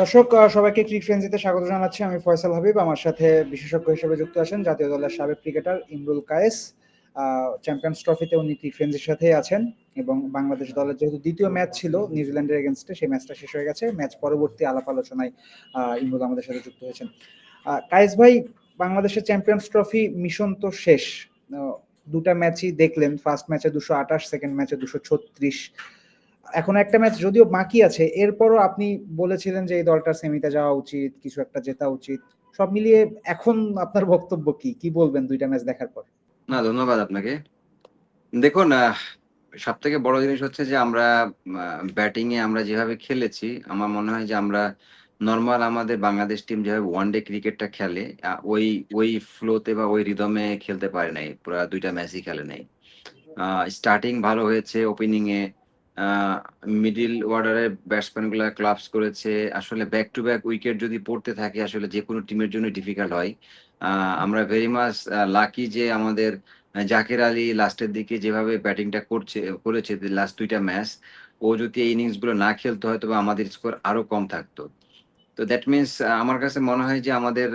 দর্শক সবাইকে ক্রিক ফ্রেন্সিতে স্বাগত জানাচ্ছি। আমি ফয়সাল হাবিব, আমার সাথে বিশেষজ্ঞ হিসেবে যুক্ত আছেন জাতীয় দলের সাবেক ক্রিকেটার ইমরুল কায়েস। চ্যাম্পিয়ন্স ট্রফিতে উনি ক্রিক ফ্রেন্সির সাথেই আছেন এবং বাংলাদেশ দলের যেহেতু দ্বিতীয় ম্যাচ ছিল নিউজিল্যান্ডের এগেনস্টে, সেই ম্যাচটা শেষ হয়ে গেছে। ম্যাচ পরবর্তী আলাপ আলোচনায় ইমরুল আমাদের সাথে যুক্ত হয়েছেন। কায়েস ভাই, বাংলাদেশের চ্যাম্পিয়ন্স ট্রফি মিশন তো শেষ। দুটা ম্যাচই দেখলেন। ফার্স্ট ম্যাচে দুশো আঠাশ সেকেন্ড ম্যাচে দুশো ছত্রিশ। এখন একটা ম্যাচ যদিও বাকি আছে, এরপরও আপনি বলেছিলেন যে এই দলটার সেমিতে যাওয়া উচিত, কিছু একটা জেতা উচিত, সব মিলিয়ে এখন আপনার বক্তব্য কি? কি বলবেন দুইটা ম্যাচ দেখার পর? না, ধন্যবাদ আপনাকে। দেখুন সব থেকে বড় জিনিস হচ্ছে যে আমরা ব্যাটিং এ আমরা যেভাবে খেলেছি, আমার মনে হয় যে আমরা নর্মাল আমাদের বাংলাদেশ টিম যেভাবে ওয়ান ডে ক্রিকেটটা খেলে ওই ওই ফ্লোতে বা ওই রিদমে খেলতে পারে নাই, পুরো দুইটা ম্যাচই খেলে নাই। স্টার্টিং ভালো হয়েছে ওপেনিং এ মিডিল অর্ডারের ব্যাটসম্যানগুলো ক্লাবস করেছে। আসলে ব্যাক টু ব্যাক উইকেট যদি পড়তে থাকে, আসলে যে কোনো টিমের জন্য ডিফিকাল্ট হয়। আমরা ভেরি মাচ লাকি যে আমাদের জাকের আলী লাস্টের দিকে যেভাবে ব্যাটিংটা করছে, করেছে লাস্ট দুইটা ম্যাচ ও যদি এই ইনিংসগুলো না খেলতো, হয়তো বা আমাদের স্কোর আরও কম থাকতো। তো দ্যাট মিনস আমার কাছে মনে হয় যে আমাদের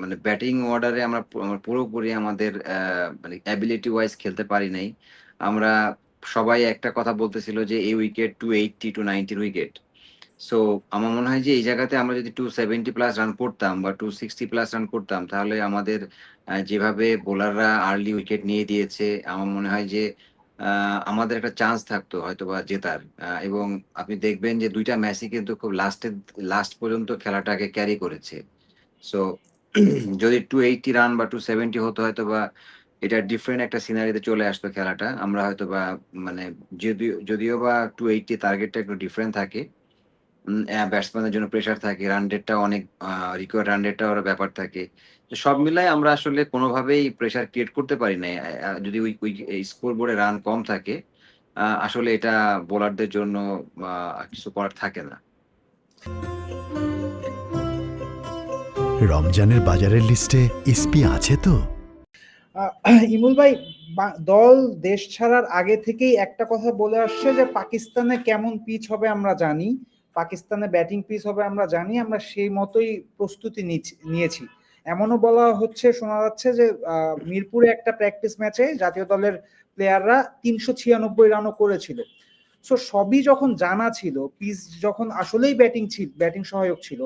মানে ব্যাটিং অর্ডারে আমরা পুরোপুরি আমাদের মানে অ্যাবিলিটি ওয়াইজ খেলতে পারি নাই। আমরা সবাই একটা কথা বলতেছিল যে এই উইকেট টু এইটটি টু নাইনটির উইকেট সো আমার মনে হয় যে এই জায়গাতে আমরা যদি টু সেভেন্টি প্লাস রান করতাম বা টু সিক্সটি প্লাস রান করতাম, তাহলে আমাদের যেভাবে বোলাররা আর্লি উইকেট নিয়ে দিয়েছে, আমার মনে হয় যে আমাদের একটা চান্স থাকতো হয়তো বা জেতার এবং আপনি দেখবেন যে দুইটা ম্যাচই কিন্তু খুব লাস্টের লাস্ট পর্যন্ত খেলাটাকে ক্যারি করেছে। সো যদি টু এইটটি রান বা টু সেভেন্টি হতো হয়তো বা এটা ডিফারেন্ট একটা সিনারিতে চলে আসতো খেলাটা। আমরা হয়তো বা মানে যদিও যদিও বা টু এইটটি টার্গেটটা একটু ডিফারেন্ট থাকে ব্যাটসম্যানের জন্য প্রেশার থাকে রান রেটটা অনেক রিকোয়ার্ড রান রেটটা ওর ব্যাপার থাকে। তো সব মিলাই আমরা আসলে কোনোভাবেই প্রেশার ক্রিয়েট করতে পারি না যদি ওই ওই স্কোর বোর্ডে রান কম থাকে আসলে এটা বোলারদের জন্য কিছু করার থাকে না। রমজানের বাজারের লিস্টে ইসপি আছে তো? ইমুল ভাই দল, দেশ ছাড়ার আগে থেকেই একটা কথা বলে আসছে যে, পাকিস্তানে কেমন পিচ হবে আমরা জানি। পাকিস্তানে ব্যাটিং পিচ হবে আমরা জানি, আমরা সেই মতোই প্রস্তুতি নিয়েছি। এমনও বলা হচ্ছে, শোনা যাচ্ছে যে মিরপুরে একটা প্র্যাকটিস ম্যাচে জাতীয় দলের প্লেয়াররা তিনশো ছিয়ানব্বই রানও করেছিল। সো সবই যখন জানা ছিল, পিচ যখন আসলেই ব্যাটিং ছিল ব্যাটিং সহায়ক ছিল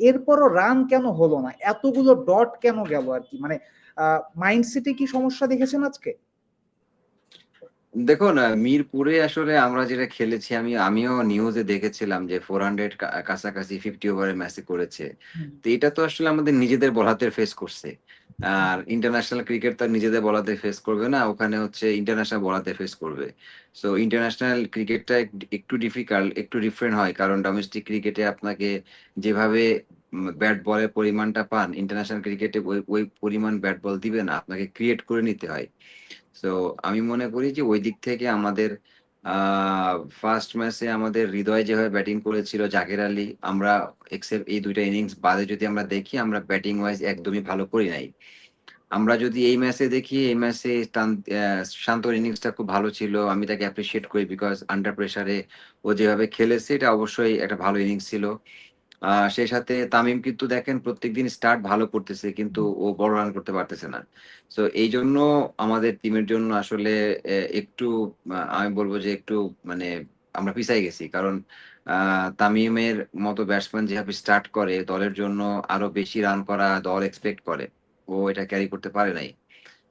এরপরও রান কেন হলো না? এতগুলো ডট কেন গেল আর কি? মানে মাইন্ডসেটে কি সমস্যা দেখেছেন আজকে? দেখুন আহ, মিরপুরে আসলে আমরা যেটা খেলেছি আমি আমিও নিউজে দেখেছিলাম যে ফোর হান্ড্রেড কাছাকাছি ফিফটি ওভারের ম্যাচে করেছে। তো এটা তো আসলে আমাদের নিজেদের বলাতে ফেস করছে। আর ইন্টারন্যাশনাল ক্রিকেট তো আর নিজেদের বলাতে ফেস করবে না ওখানে হচ্ছে ইন্টারন্যাশনাল বলাতে ফেস করবে। সো ইন্টারন্যাশনাল ক্রিকেটটা একটু ডিফিকাল্ট একটু ডিফারেন্ট হয় কারণ ডোমেস্টিক ক্রিকেটে আপনাকে যেভাবে ব্যাট বলের পরিমাণটা পান ইন্টারন্যাশনাল ক্রিকেটে ওই ওই পরিমাণ ব্যাট বল দিবে না আপনাকে ক্রিয়েট করে নিতে হয়। সো আমি মনে করি যে ওই দিক থেকে আমাদের ফার্স্ট ম্যাচে আমাদের হৃদয় যেভাবে ব্যাটিং করেছিল জাকের আলী, আমরা এক্সেপ্ট এই দুইটা ইনিংস বাদে যদি আমরা দেখি, আমরা ব্যাটিং ওয়াইজ একদমই ভালো করি নাই। আমরা যদি এই ম্যাচে দেখি, এই ম্যাচে শান্তর ইনিংসটা খুব ভালো ছিল, আমি তাকে অ্যাপ্রিসিয়েট করি বিকজ আন্ডার প্রেসারে ও যেভাবে খেলেছে, এটা অবশ্যই একটা ভালো ইনিংস ছিল। সেই সাথে তামিম কিন্তু দেখেন প্রত্যেকদিন স্টার্ট ভালো করতেছে কিন্তু ও বড় রান করতে পারতেছে না। তো এই জন্য আমাদের টিমের জন্য আসলে একটু আমি বলব যে একটু মানে আমরা পিছাই গেছি। কারণ তামিমের মতো ব্যাটসম্যান যেভাবে স্টার্ট করে দলের জন্য আরও বেশি রান করা দল এক্সপেক্ট করে ও এটা ক্যারি করতে পারে নাই।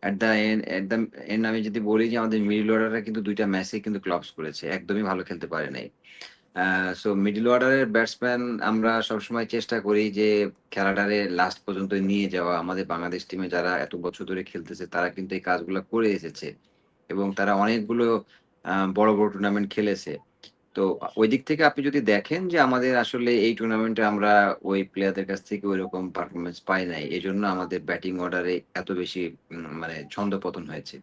At the end at the end আমি যদি বলি যে আমাদের মিডল অর্ডাররা কিন্তু দুইটা ম্যাচে কিন্তু ক্লাবস করেছে একদমই ভালো খেলতে পারে নাই। সো মিডল অর্ডারের ব্যাটসম্যান আমরা সবসময় চেষ্টা করি যে খেলাটারে লাস্ট পর্যন্ত নিয়ে যাওয়া। আমাদের বাংলাদেশ টিমে যারা এত বছর ধরে খেলতেছে, তারা কিন্তু এই কাজগুলো করে এসেছে এবং তারা অনেকগুলো বড় বড় টুর্নামেন্ট খেলেছে। তো ওই দিক থেকে আপনি যদি দেখেন যে আমাদের আসলে এই টুর্নামেন্টে আমরা ওই প্লেয়ারদের কাছ থেকে ওই রকম পারফরমেন্স পাই নাই এই জন্য আমাদের ব্যাটিং অর্ডারে এত বেশি মানে ছন্দপতন হয়েছে।